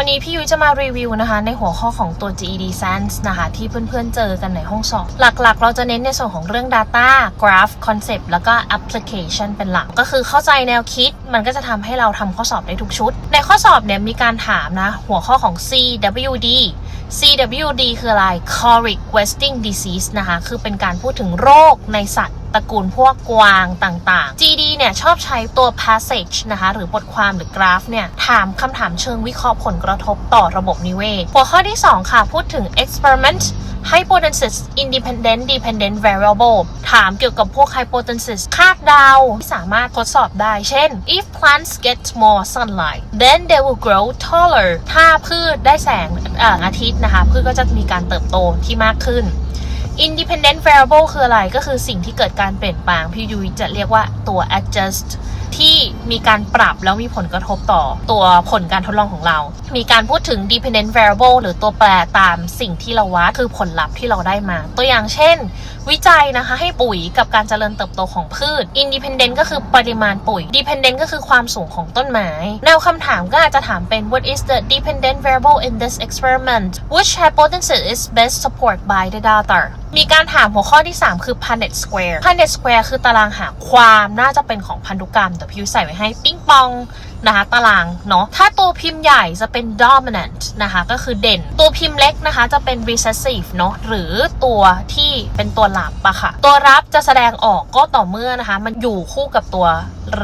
วันนี้พี่ยุ้ยจะมารีวิวนะคะ ในหัวข้อของตัว GED Sans นะคะ ที่เพื่อนๆเจอกันในห้องสอบ หลักๆ เราจะเน้นในส่วนของเรื่อง Data Graph Concept แล้วก็ Application เป็นหลัก ก็คือเข้าใจแนวคิด มันก็จะทำให้เราทำข้อสอบได้ทุกชุด ในข้อสอบเนี่ยมีการถามนะ หัวข้อของ CWD CWD คืออะไร Chronic Wasting Disease นะคะ คือเป็นการพูดถึงโรคในสัตว์ ระกูลพวกกวางต่างๆ GD เนี่ยชอบใช้ตัว passage นะคะหรือบทความหรือกราฟเนี่ยถามคำถามเชิงวิเคราะห์ผลกระทบต่อระบบนิเวศ หัวข้อที่ 2 ค่ะ พูดถึง experiment hypothesis independent dependent variable ถามเกี่ยวกับพวก hypothesis คาดเดาที่สามารถทดสอบได้ เช่น if plants get more sunlight then they will grow taller ถ้าพืชได้แสงออาทิตย์นะคะ พืชก็จะมีการเติบโตที่มากขึ้น independent variable คืออะไรก็คือสิ่งที่เกิดการเปลี่ยนแปลงพี่ยุ้ยจะเรียกว่าตัว adjust ที่มีการปรับแล้วมีผลกระทบต่อตัวผลการทดลองของเรา มีการพูดถึง dependent variable หรือตัวแปรตามสิ่งที่เราวัดคือผลลัพธ์ที่เราได้มา ตัวอย่างเช่น วิจัยนะคะให้ปุ๋ยกับการเจริญเติบโตของพืช independent ก็คือปริมาณปุ๋ย dependent ก็คือความสูงของต้นไม้ แนวคำถามก็อาจจะถามเป็น what is the dependent variable in this experiment which hypothesis is best supported by the data มีการถามหัวข้อที่ 3 คือ Punnett square Punnett square คือตารางหาความน่าจะเป็นของพันธุกรรม แต่พี่ยุ้ยใส่ไว้ให้ ปิ้งปองนะคะตารางเนาะถ้าตัวพิมพ์ใหญ่จะเป็น dominant นะคะก็คือเด่น ตัวพิมพ์เล็กนะคะจะเป็น recessive เนาะหรือตัวที่เป็นตัวรับอะค่ะ ตัวรับจะแสดงออกก็ต่อเมื่อนะคะ มันอยู่คู่กับตัว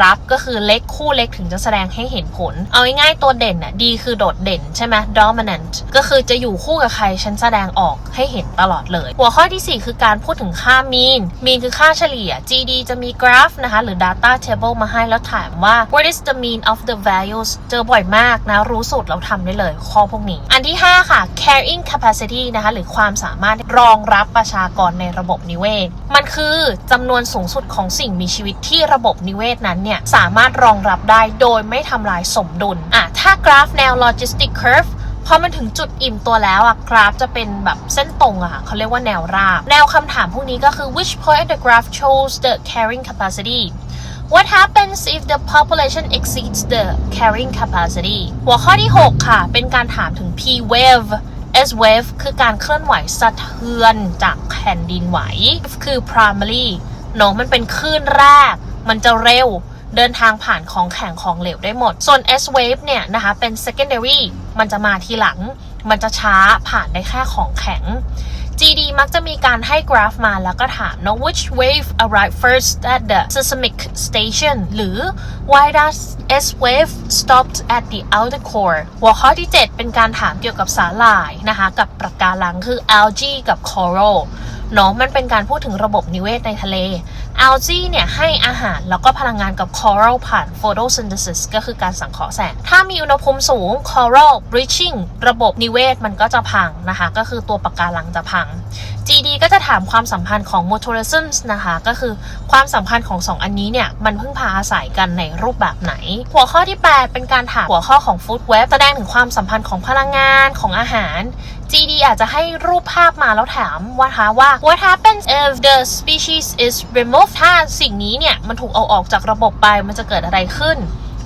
รับก็คือเล็กคู่เล็กถึงจะแสดงให้เห็นผล เอาง่ายๆตัวเด่นอะดีคือโดดเด่นใช่ไหม dominant ก็คือจะอยู่คู่กับใครฉันแสดงออกให้เห็นตลอดเลย หัวข้อที่ 4 คือการพูดถึงค่า mean mean คือค่าเฉลี่ย GD จะมีกราฟนะคะหรือ data table มาให้แล้วถามว่า what is the mean of the values เจอบ่อยมากนะ รู้สูตรเราทำได้เลยข้อพวกนี้ อันที่ 5 ค่ะ carrying capacity นะคะ หรือความสามารถรองรับประชากรในระบบนิเวศ มันคือจำนวนสูงสุดของสิ่งมีชีวิตที่ระบบนิเวศนั้นเนี่ย สามารถรองรับได้โดยไม่ทำลายสมดุลอะถ้ากราฟแนว logistic curve พอมันถึงจุดอิ่มตัวแล้วอะกราฟจะเป็นแบบเส้นตรงอะค่ะเขาเรียกว่าแนวราบ แนวคำถามพวกนี้ก็คือ which point the graph shows the carrying capacity What happens if the population exceeds the carrying capacity หัวข้อที่ 6 ค่ะ เป็นการถามถึง P wave S wave คือการเคลื่อนไหวสะเทือนจากแผ่นดินไหว คือ primary เนาะมันเป็นคลื่นแรก มันจะเร็วเดินทางผ่านของแข็งของเหลวได้หมด ส่วน S wave เนี่ยนะคะเป็น secondary มันจะมาทีหลัง มันจะช้าผ่านได้แค่ของแข็ง GD มักจะมีการให้กราฟมาแล้วก็ถามเนาะ which wave arrived first at the seismic station หรือ why does S wave stopped at the outer core หัวข้อที่ 7 เป็นการถามเกี่ยวกับสาหร่ายนะคะ กับปะการังคือ algae กับ coral เนาะมันเป็นการพูดถึงระบบนิเวศในทะเล algae เนี่ยให้อาหารแล้วก็พลังงานกับ coral ผ่าน photosynthesis ก็คือการสังเคราะห์แสง ถ้ามีอุณหภูมิสูง coral bleaching ระบบนิเวศมันก็จะพังนะคะ ก็คือตัวปะการังจะพัง GD ก็จะถามความสัมพันธ์ของ motorisms นะคะ ก็คือความสัมพันธ์ของ 2 อันนี้เนี่ย มันพึ่งพาอาศัยกันในรูปแบบไหน หัวข้อที่ 8 เป็นการถามหัวข้อของ food web แสดงถึงความสัมพันธ์ของพลังงานของอาหาร GD อาจจะให้รูปภาพมาแล้วถามว่าคะว่า what happens if the species is removed ถ้าสิ่งนี้เนี่ย มันถูกเอาออกจากระบบไปมันจะเกิดอะไรขึ้น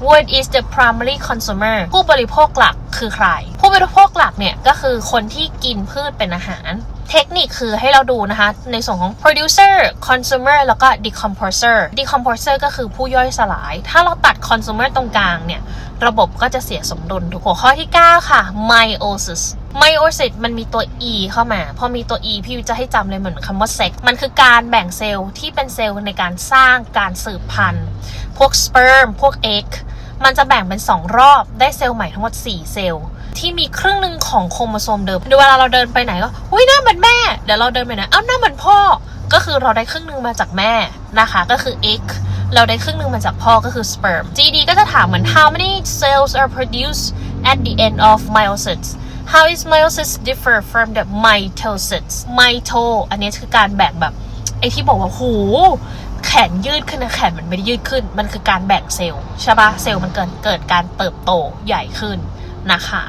What is the primary consumer ผู้บริโภคหลักคือใคร ผู้บริโภคหลักเนี่ย ก็คือคนที่กินพืชเป็นอาหาร เทคนิคคือให้เราดูนะคะ ในส่วนของ producer consumer แล้วก็ decomposer decomposer ก็คือผู้ย่อยสลาย ถ้าเราตัด consumer ตรงกลางเนี่ย ระบบก็จะเสียสมดุลทุกหัวข้อที่ 9 ค่ะ meiosis meiosis มันมีตัว e เข้ามา พอมีตัว e พี่วิวจะให้จำเลยเหมือนคำว่า sex มันคือการแบ่งเซลล์ที่เป็นเซลล์ในการสร้างการสืบพันธุ์ พวก sperm พวก egg มันจะแบ่งเป็น 2 รอบได้เซลล์ใหม่ทั้งหมด 4 เซลล์ที่มีครึ่งหนึ่งของโครโมโซมเดิมเวลาเราเดินไปไหนก็อุ้ยหน้าเหมือนแม่ เดี๋ยวเราเดินไปไหนเอ้าหน้าเหมือนพ่อ ก็คือเราได้ครึ่งหนึ่งมาจากแม่นะคะ ก็คือ egg เราได้ครึ่งหนึ่งมาจากพ่อก็คือ sperm GD ก็จะถามเหมือน how many cells are produced at the end of meiosis how is meiosis differ from the mitosis mito อันนี้คือการแบ่งแบบไอที่บอกว่าโหแข นยืดขึ้นแขนมันไม่ได้ยืดขึ้น มันคือการแบ่งเซลล์ใช่ปะเซลล์มันเกิดเกิดการเติบโตใหญ่ขึ้นนะคะ